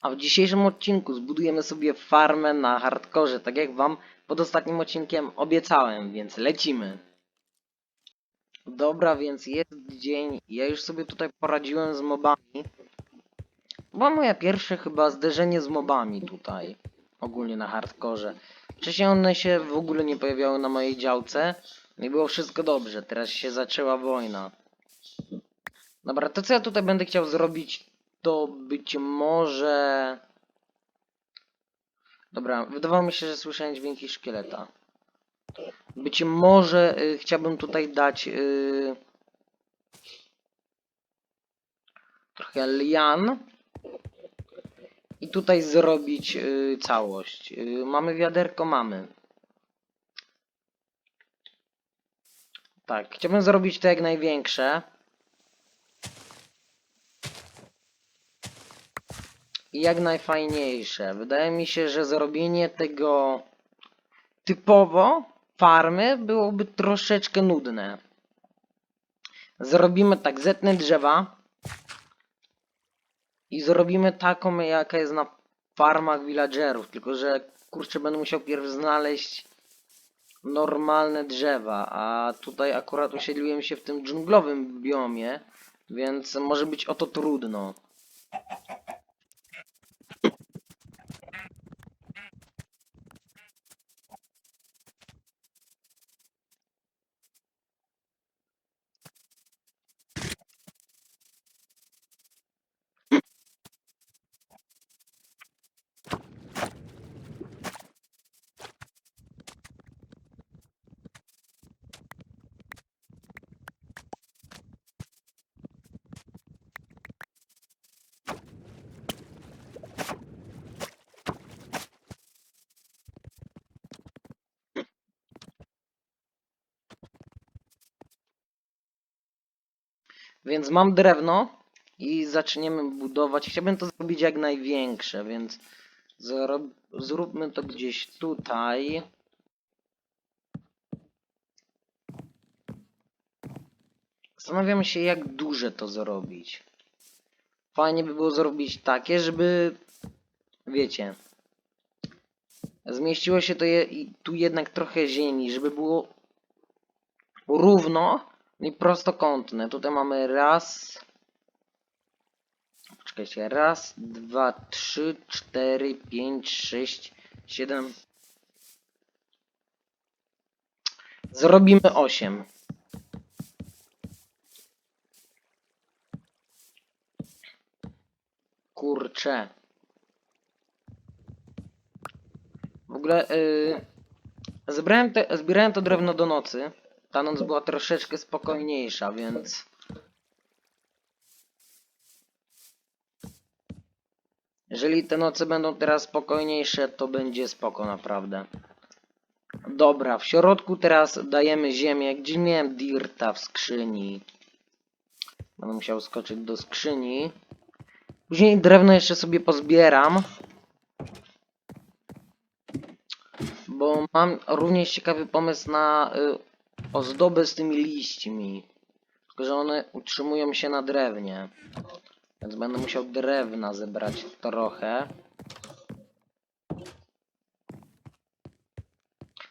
A w dzisiejszym odcinku zbudujemy sobie farmę na hardkorze, tak jak wam pod ostatnim odcinkiem obiecałem, więc lecimy. Dobra, więc jest dzień. Ja już sobie tutaj poradziłem z mobami. Była moje pierwsze chyba zderzenie z mobami tutaj. Ogólnie na hardkorze. Wcześniej one się w ogóle nie pojawiały na mojej działce. No i było wszystko dobrze. Teraz się zaczęła wojna. Dobra, to co ja tutaj będę chciał zrobić, to być może... Dobra, wydawało mi się, że słyszałem dźwięki szkieleta. Być może y, chciałbym tutaj dać y, trochę lian i tutaj zrobić y, całość. Y, mamy wiaderko? Mamy. Tak, chciałbym zrobić to jak największe. Jak najfajniejsze. Wydaje mi się, że zrobienie tego typowo farmy byłoby troszeczkę nudne. Zrobimy tak, zetnę drzewa i zrobimy taką, jaka jest na farmach villagerów, tylko że kurczę będę musiał pierw znaleźć normalne drzewa, a tutaj akurat osiedliłem się w tym dżunglowym biomie, więc może być o to trudno. Więc mam drewno i zaczniemy budować. Chciałbym to zrobić jak największe, więc zróbmy to gdzieś tutaj. Zastanawiam się, jak duże to zrobić. Fajnie by było zrobić takie, żeby, wiecie, zmieściło się to je, tu jednak trochę ziemi, żeby było równo i prostokątne. Tutaj mamy raz. Poczekajcie, raz, dwa, trzy, cztery, pięć, sześć, siedem. Zrobimy osiem. Kurczę. W ogóle yy, te, zbierałem to drewno do nocy. Ta noc była troszeczkę spokojniejsza, więc... Jeżeli te noce będą teraz spokojniejsze, to będzie spoko naprawdę. Dobra, w środku teraz dajemy ziemię. Gdzie miałem dirta w skrzyni? Będę musiał skoczyć do skrzyni. Później drewno jeszcze sobie pozbieram. Bo mam również ciekawy pomysł na y, ozdobę z tymi liśćmi. Tylko, że one utrzymują się na drewnie. Więc będę musiał drewna zebrać trochę.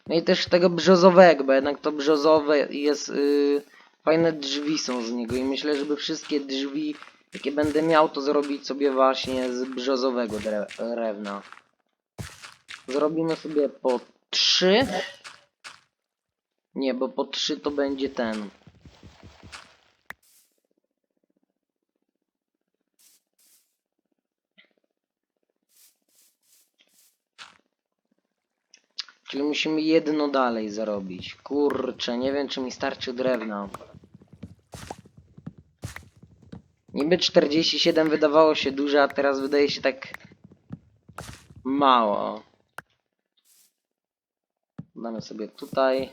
No i też tego brzozowego, bo jednak to brzozowe jest... Yy, fajne drzwi są z niego i myślę, żeby wszystkie drzwi, jakie będę miał, to zrobić sobie właśnie z brzozowego dre- drewna. Zrobimy sobie po trzy. Nie, bo po 3 to będzie ten. Czyli musimy jedno dalej zarobić. Kurczę, nie wiem czy mi starczy drewna. Niby 47 wydawało się duże, a teraz wydaje się tak mało. Damy sobie tutaj.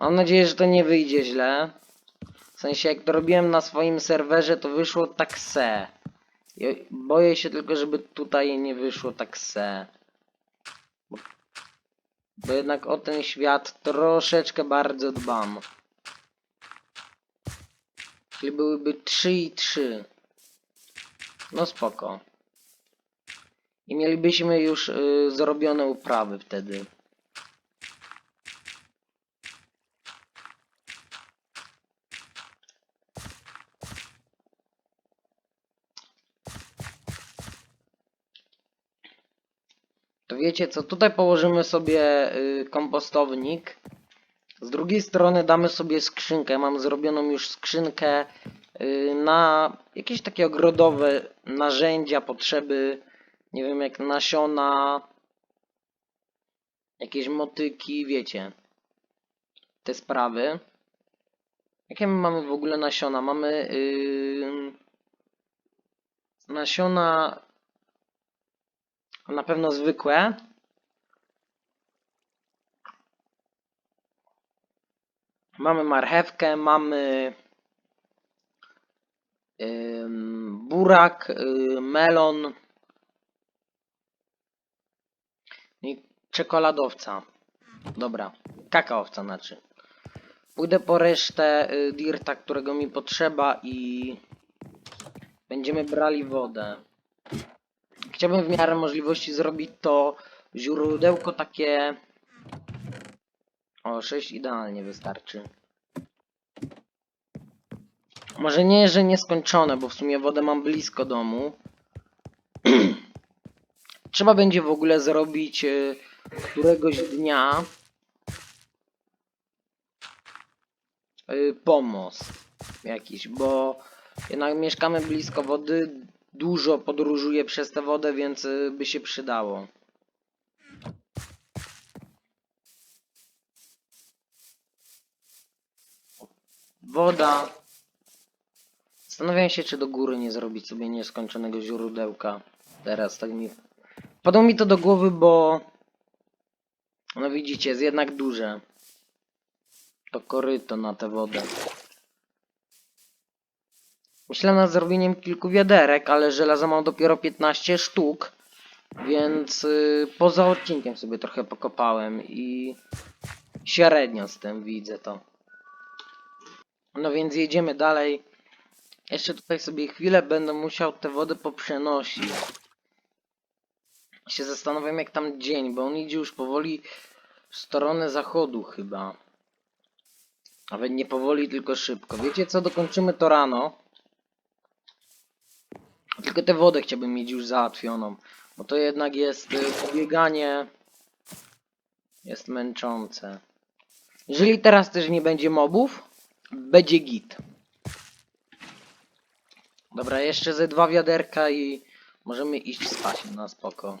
Mam nadzieję, że to nie wyjdzie źle. W sensie, jak to robiłem na swoim serwerze, to wyszło tak se. Boję się tylko, żeby tutaj nie wyszło tak se. Bo, bo jednak o ten świat troszeczkę bardzo dbam. Czyli byłyby 3 i 3. No spoko. I mielibyśmy już y, zrobione uprawy wtedy. Wiecie co, tutaj położymy sobie y, kompostownik. Z drugiej strony damy sobie skrzynkę. Mam zrobioną już skrzynkę y, na jakieś takie ogrodowe narzędzia, potrzeby, nie wiem, jak nasiona, jakieś motyki, wiecie, te sprawy. Jakie my mamy w ogóle nasiona? Mamy yy, nasiona na pewno zwykłe. Mamy marchewkę, mamy ym, burak, y, melon i czekoladowca. Dobra, kakaowca znaczy. Pójdę po resztę y, dirta, którego mi potrzeba i będziemy brali wodę. Chciałbym w miarę możliwości zrobić to źródełko takie... O, 6 idealnie wystarczy. Może nie, że nieskończone, bo w sumie wodę mam blisko domu. Trzeba będzie w ogóle zrobić y, któregoś dnia y, pomost jakiś, bo jednak mieszkamy blisko wody, dużo podróżuję przez tę wodę, więc y, by się przydało. Woda. Zastanawiam się, czy do góry nie zrobić sobie nieskończonego źródełka. Teraz tak mi... Padło mi to do głowy, bo... No widzicie, jest jednak duże. To koryto na tę wodę. Myślę nad zrobieniem kilku wiaderek, ale żelaza mam dopiero 15 sztuk. Więc y, poza odcinkiem sobie trochę pokopałem i średnio z tym widzę to. No więc jedziemy dalej. Jeszcze tutaj sobie chwilę będę musiał tę wodę poprzenosić. Się zastanawiam jak tam dzień, bo on idzie już powoli w stronę zachodu chyba. Nawet nie powoli, tylko szybko. Wiecie co, dokończymy to rano. Tylko tę wodę chciałbym mieć już załatwioną. Bo to jednak jest y, pobieganie. Jest męczące. Jeżeli teraz też nie będzie mobów, będzie git. Dobra, jeszcze ze dwa wiaderka i możemy iść spać na spoko.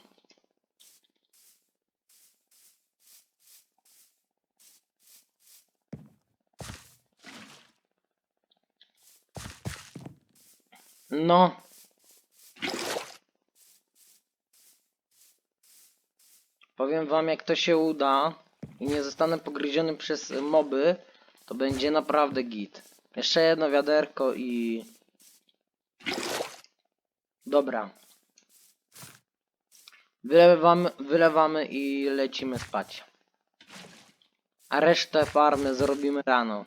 No. Powiem wam, jak to się uda i nie zostanę pogryziony przez moby, to będzie naprawdę git. Jeszcze jedno wiaderko i... Dobra. Wylewamy, wylewamy i lecimy spać. A resztę farmy zrobimy rano.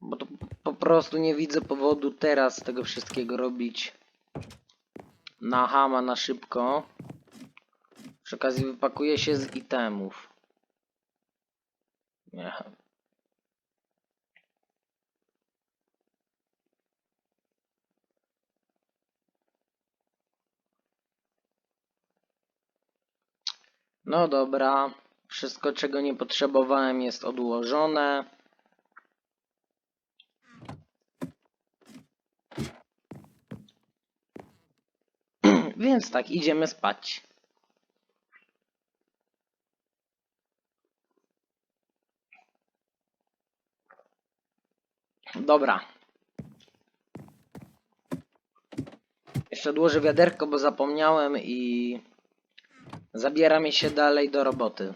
Bo to po prostu nie widzę powodu teraz tego wszystkiego robić na hama, na szybko. Przy okazji wypakuję się z itemów. Nie. No dobra. Wszystko czego nie potrzebowałem jest odłożone. Więc tak, idziemy spać. Dobra. Jeszcze odłożę wiaderko, bo zapomniałem i zabieramy się dalej do roboty.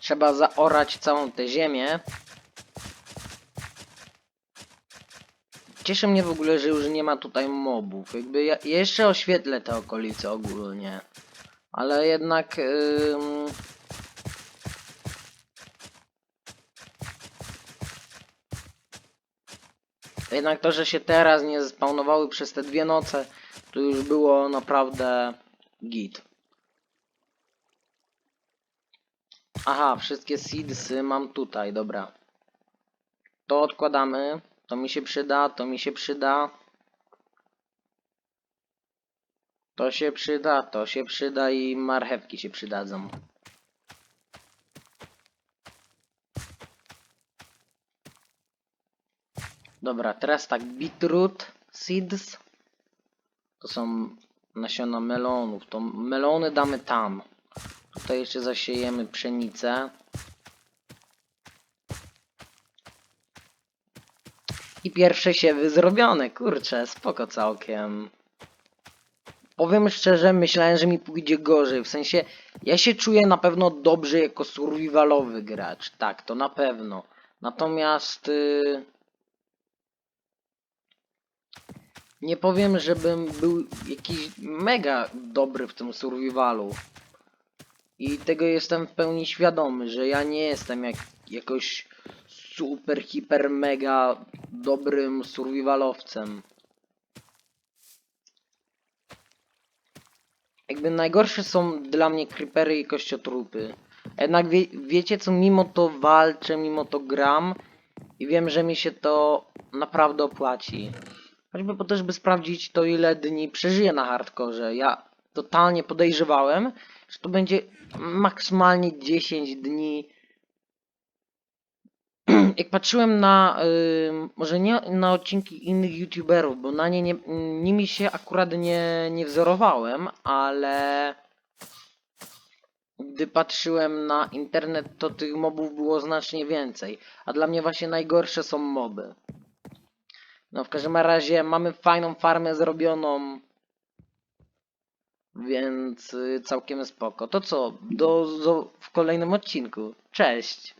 Trzeba zaorać całą tę ziemię. Cieszy mnie w ogóle, że już nie ma tutaj mobów. Jakby ja jeszcze oświetlę te okolice ogólnie. Ale jednak... ym, Jednak to, że się teraz nie spawnowały przez te dwie noce, to już było naprawdę git. Aha, wszystkie seedsy mam tutaj, dobra. To odkładamy. To mi się przyda, to mi się przyda. To się przyda, to się przyda i marchewki się przydadzą. Dobra, teraz tak, beetroot seeds. To są nasiona melonów. To melony damy tam. Tutaj jeszcze zasiejemy pszenicę. I pierwsze siewy zrobione, kurczę, spoko całkiem. Powiem szczerze, myślałem, że mi pójdzie gorzej. W sensie, ja się czuję na pewno dobrze jako survivalowy gracz. Tak, to na pewno. Natomiast... y, Nie powiem, żebym był jakiś mega dobry w tym survivalu. I tego jestem w pełni świadomy, że ja nie jestem jak, jakoś super, hiper, mega dobrym survivalowcem. Jakby najgorsze są dla mnie creepery i kościotrupy. Jednak wie, wiecie co, mimo to walczę, mimo to gram i wiem, że mi się to naprawdę opłaci. Choćby po to, żeby sprawdzić to ile dni przeżyję na hardkorze. Ja totalnie podejrzewałem, że to będzie maksymalnie 10 dni. Jak patrzyłem na, może nie na odcinki innych youtuberów, bo na nie, nie nimi się akurat nie, nie wzorowałem, ale gdy patrzyłem na internet, to tych mobów było znacznie więcej. A dla mnie właśnie najgorsze są moby. No w każdym razie mamy fajną farmę zrobioną. Więc y, całkiem spoko. To co? Do, do w kolejnym odcinku. Cześć!